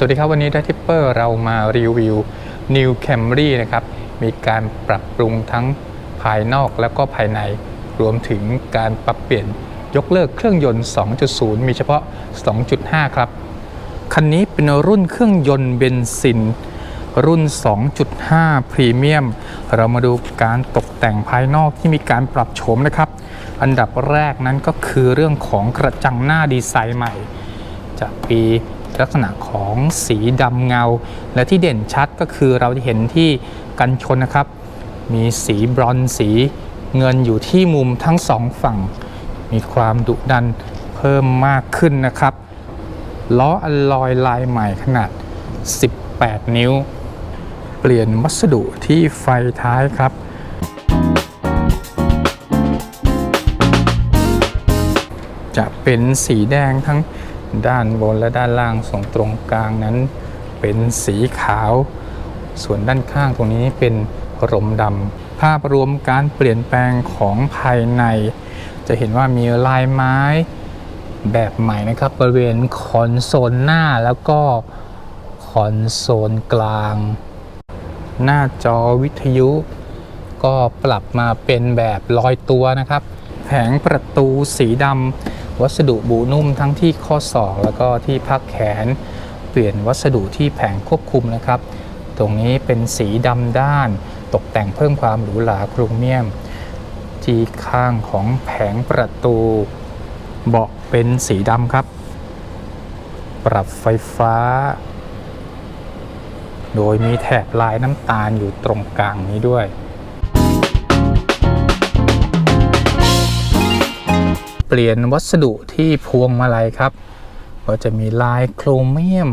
สวัสดีครับวันนี้ได้ทิปเปอร์เรามารีวิว New Camry นะครับ มีการปรับปรุงทั้งภายนอกแล้วก็ภายใน รวมถึงการปรับเปลี่ยนยกเลิกเครื่องยนต์ 2.0 มีเฉพาะ 2.5 ครับ คันนี้เป็นรุ่นเครื่องยนต์เบนซิน รุ่น 2.5 พรีเมียม เรามาดูการตกแต่งภายนอกที่มีการปรับโฉมนะครับ อันดับแรกนั้นก็คือเรื่องของกระจังหน้าดีไซน์ใหม่ จากปี ลักษณะของสีดำเงา และที่เด่นชัดก็คือเราจะเห็นที่กันชนนะครับ มีสีบรอนซ์สีเงินอยู่ที่มุมทั้งสองฝั่ง มีความดุดันเพิ่มมากขึ้นนะครับ ล้ออลลอยลายใหม่ขนาด 18 นิ้ว เปลี่ยนวัสดุที่ไฟท้ายครับจะเป็นสีแดงทั้ง ด้านบนและด้านล่างส่วนตรงกลางนั้น เป็นสีขาว ส่วนด้านข้างตรงนี้เป็นรมดำภาพรวมการเปลี่ยนแปลงของภายใน จะเห็นว่ามีลายไม้แบบใหม่นะครับบริเวณคอนโซลหน้าแล้วก็คอนโซลกลาง หน้าจอวิทยุ ก็ปรับมาเป็นแบบลอยตัวนะครับ แผงประตูสีดำ วัสดุบูนุ่มทั้งที่ข้อศอกแล้วก็ที่พักแขน เปลี่ยนวัสดุที่แผงควบคุมนะครับ ตรงนี้เป็นสีดำด้าน ตกแต่งเพิ่มความหรูหราครเมียม ที่ข้างของแผงประตูเบาะเป็นสีดำครับ ปรับไฟฟ้า โดยมีแถบลายน้ำตาลอยู่ตรงกลางนี้ด้วย เปลี่ยนวัสดุที่พวงมาลัยครับ ก็จะมีลายโครเมียม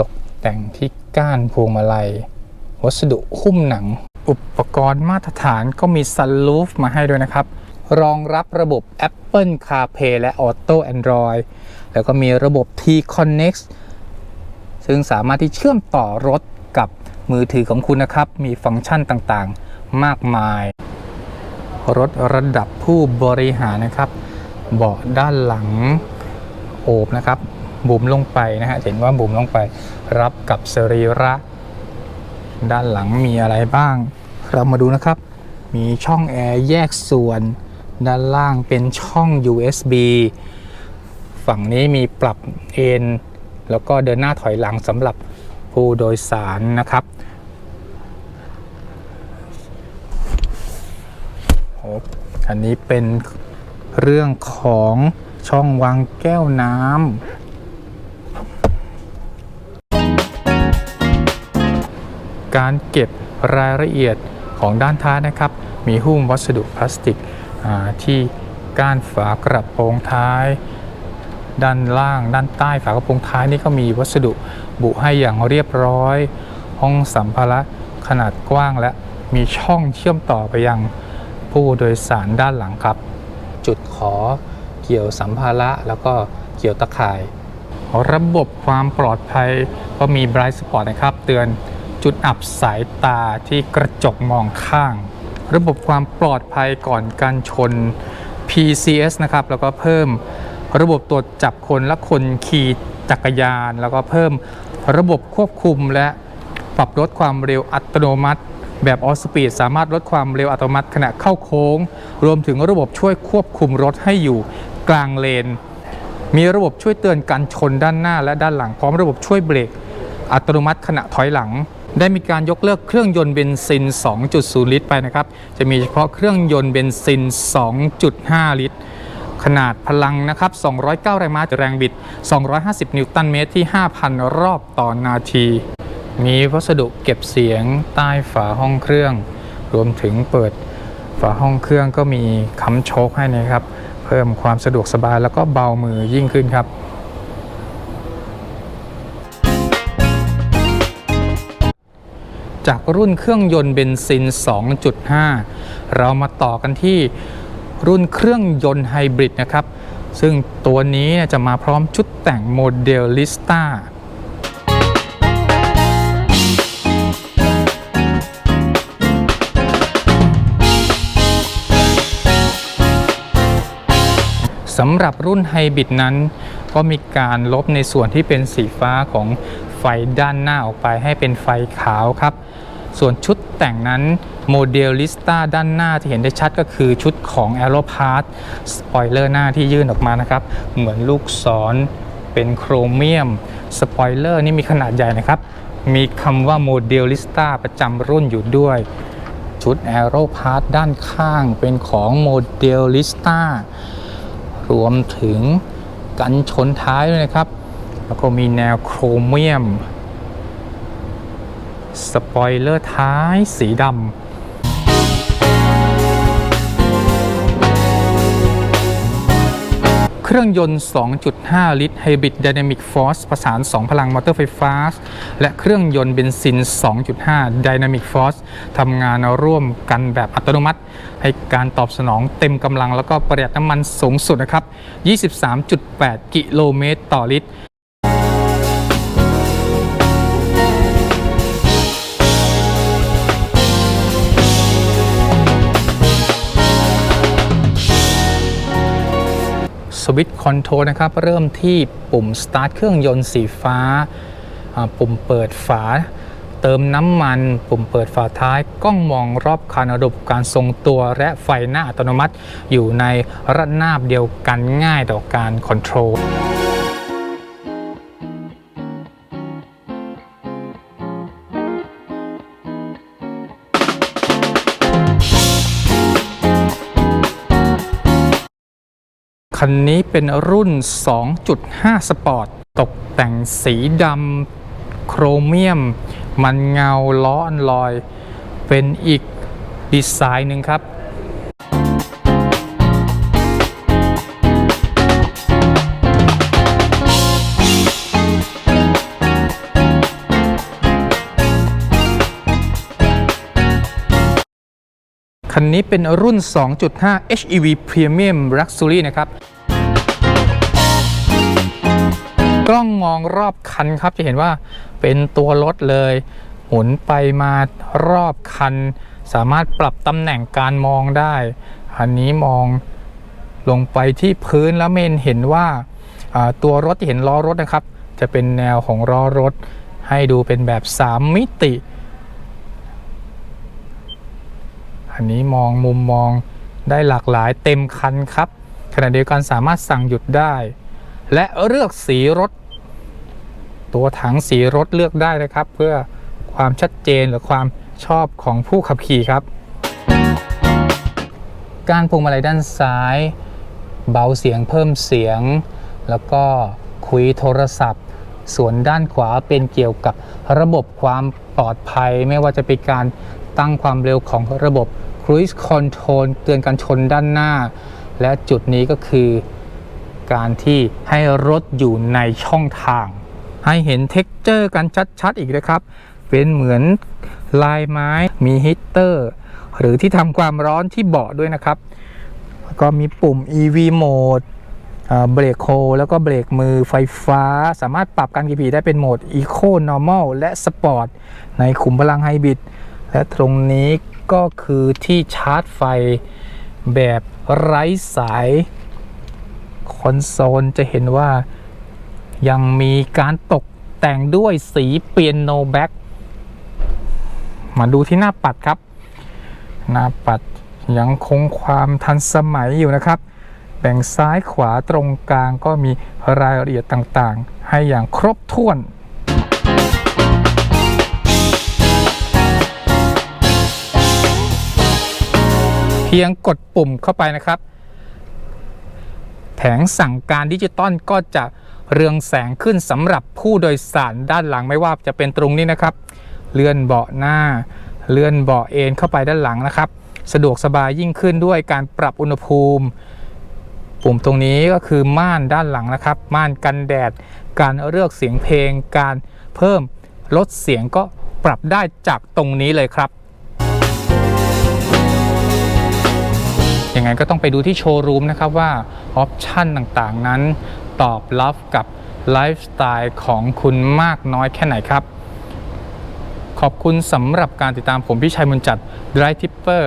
ตกแต่งที่ก้านพวงมาลัย วัสดุหุ้มหนัง อุปกรณ์มาตรฐานก็มีซันลูฟมาให้ด้วยนะครับ รองรับระบบ Apple CarPlay และ Auto Android แล้วก็มีระบบ T-Connect ซึ่งสามารถที่เชื่อมต่อรถกับมือถือของคุณนะครับ มีฟังก์ชันต่างๆ มากมาย รถระดับผู้บริหารนะครับ เบาะด้านหลังโอบนะครับบุ๋มลงไปนะฮะเห็นว่าบุ๋มลงไปรับกับสรีระ ด้านหลังมีอะไรบ้าง เรามาดูนะครับ มีช่องแอร์แยกส่วน ด้านล่างเป็นช่อง USB ฝั่งนี้มีปรับเอนแล้วก็เดินหน้าถอยหลังสำหรับผู้โดยสารนะครับ อันนี้เป็นเรื่องของช่องวางแก้วน้ำการเก็บรายละเอียดของด้านท้ายนะครับ มีหุ้มวัสดุพลาสติกที่ก้านฝากระโปรงท้าย ด้านล่าง ด้านใต้ฝากระโปรงท้ายนี่ก็มีวัสดุบุให้อย่างเรียบร้อย ห้องสัมภาระขนาดกว้างและมีช่องเชื่อมต่อไปยัง ผู้โดยสารด้านหลังครับ จุดขอเกี่ยวสัมภาระแล้วก็เกี่ยวตะข่าย ระบบความปลอดภัยก็มี Bright Spot นะครับ เตือนจุดอับสายตาที่กระจกมองข้าง ระบบความปลอดภัยก่อนการชน PCS นะครับ แล้วก็เพิ่มระบบตรวจจับคนและคนขี่จักรยาน แล้วก็เพิ่มระบบควบคุมและปรับลดความเร็วอัตโนมัติ แบบออสปีดสามารถลดความเร็วอัตโนมัติขณะเข้าโค้ง รวมถึงระบบช่วยควบคุมรถให้อยู่กลางเลน มีระบบช่วยเตือนการชนด้านหน้าและด้านหลังพร้อมระบบช่วยเบรกอัตโนมัติขณะถอยหลัง ได้มีการยกเลิกเครื่องยนต์เบนซิน 2.0 ลิตรไปนะครับ จะมีเฉพาะเครื่องยนต์เบนซิน 2.5 ลิตร ขนาดพลังนะครับ 209 แรงม้าแรงบิด 250 นิวตันเมตรที่ 5,000 รอบต่อนาที มีวัสดุเก็บเสียงใต้ฝาห้องเครื่อง รวมถึงเปิดฝาห้องเครื่องก็มีค้ำโชคให้นะครับ เพิ่มความสะดวกสบายแล้วก็เบามือยิ่งขึ้นครับจากรุ่นเครื่องยนต์เบนซิน 2.5 เรามาต่อกันที่รุ่นเครื่องยนต์ไฮบริดนะครับ ซึ่งตัวนี้จะมาพร้อมชุดแต่งโมเดลลิสตา สำหรับรุ่นไฮบริดนั้น ก็มีการลบในส่วนที่เป็นสีฟ้าของไฟด้านหน้าออกไปให้เป็นไฟขาวครับ ส่วนชุดแต่งนั้นโมเดลลิสต้าด้านหน้าที่เห็นได้ชัดก็คือชุดของ a e r o p a r t สปอยเลอร์หน้าที่ยื่นออกมานะครับ เหมือนลูกศรเป็นโครเมียมสปอยเลอร์นี่มีขนาดใหญ่นะครับ มีคำว่าโมเดลลิสต้าประจำรุ่นอยู่ด้วย ชุด a e r o p a r t ด้านข้างเป็นของโมเดลลิสต้า รวมถึงกันชนท้ายด้วยนะครับ แล้วก็มีแนวโครเมียม สปอยเลอร์ท้ายสีดำ เครื่องยนต์ 2.5 ลิตรไฮบริดดินามิกฟอสประสาน 2 พลังมอเตอร์ไฟฟ้า และเครื่องยนต์เบนซิน 2.5 Dynamic Force ทำงานร่วมกันแบบอัตโนมัติ ให้การตอบสนองเต็มกำลังแล้วก็ประหยัดน้ำมันสูงสุดนะครับ 23.8 กิโลเมตรต่อลิตร วิตช์คอนโทรลนะครับ เริ่มที่ปุ่มสตาร์ทเครื่องยนต์สีฟ้าอ่าปุ่มเปิดฝา เติมน้ำมัน ปุ่มเปิดฝาท้าย กล้องมองรอบคันระบบการทรงตัวและไฟหน้าอัตโนมัติ อยู่ในระนาบเดียวกันง่ายต่อการคอนโทรล คันนี้เป็นรุ่น 2.5 สปอร์ต ตกแต่งสีดำโครเมียม มันเงาล้ออันลอย เป็นอีกดีไซน์หนึ่งครับ คันนี้เป็นรุ่น 2.5 HEV Premium Luxury นะครับ กล้องมองรอบคันครับจะเห็นว่าเป็นตัวรถเลย หมุนไปมารอบคัน สามารถปรับตำแหน่งการมองได้ อันนี้มองลงไปที่พื้นแล้วเมนเห็นว่าตัวรถที่เห็นล้อรถนะครับ จะเป็นแนวของล้อรถ ให้ดูเป็นแบบ 3 มิติ อันนี้มองมุมมองได้หลากหลายเต็มคันครับขณะเดียวกันสามารถสั่งหยุดได้ และเลือกสีรถ ตัวถังสีรถเลือกได้นะครับ เพื่อความชัดเจนหรือความชอบของผู้ขับขี่ครับ การพวงมาลัยด้านซ้าย เบาเสียงเพิ่มเสียง แล้วก็คุยโทรศัพท์ ส่วนด้านขวาเป็นเกี่ยวกับระบบความปลอดภัย ไม่ว่าจะเป็นการตั้งความเร็วของระบบ Cruise Control เตือนการชนด้านหน้า และจุดนี้ก็คือการที่ให้รถอยู่ในช่องทาง ให้เห็นเท็กเจอร์กันชัดๆอีกนะครับ เป็นเหมือนลายไม้มีฮีตเตอร์ หรือที่ทำความร้อนที่เบาะด้วยนะครับ ก็มีปุ่ม EV Mode เบรกโฮแล้วก็เบรกมือไฟฟ้า สามารถปรับการขี่ผีได้เป็นโหมด Eco Normal และ Sport ในขุมพลังไฮบริดและตรงนี้ ก็คือที่ชาร์จไฟแบบไร้สายคอนโซลจะเห็นว่ายังมีการตกแต่งด้วยสีเปียโนแบ็กมาดูที่หน้าปัดครับ หน้าปัดยังคงความทันสมัยอยู่นะครับ แบ่งซ้ายขวาตรงกลางก็มีรายละเอียดต่างๆ ให้อย่างครบถ้วน เพียงกดปุ่มเข้าไปนะครับ แผงสั่งการดิจิตอลก็จะเรืองแสงขึ้นสำหรับผู้โดยสารด้านหลังไม่ว่าจะเป็นตรงนี้นะครับ เลื่อนเบาะหน้า เลื่อนเบาะเอนเข้าไปด้านหลังนะครับ สะดวกสบายยิ่งขึ้นด้วยการปรับอุณหภูมิ ปุ่มตรงนี้ก็คือม่านด้านหลังนะครับ ม่านกันแดด การเลือกเสียงเพลง การเพิ่มลดเสียงก็ปรับได้จากตรงนี้เลยครับ ยังไงก็ต้องไปดูที่โชว์รูมนะครับว่าออปชันต่างๆนั้น ตอบรับกับไลฟ์สไตล์ของคุณมากน้อยแค่ไหนครับ ขอบคุณสำหรับการติดตามผมพี่ชัยมุนจัด Drive Tipper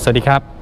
สวัสดีครับ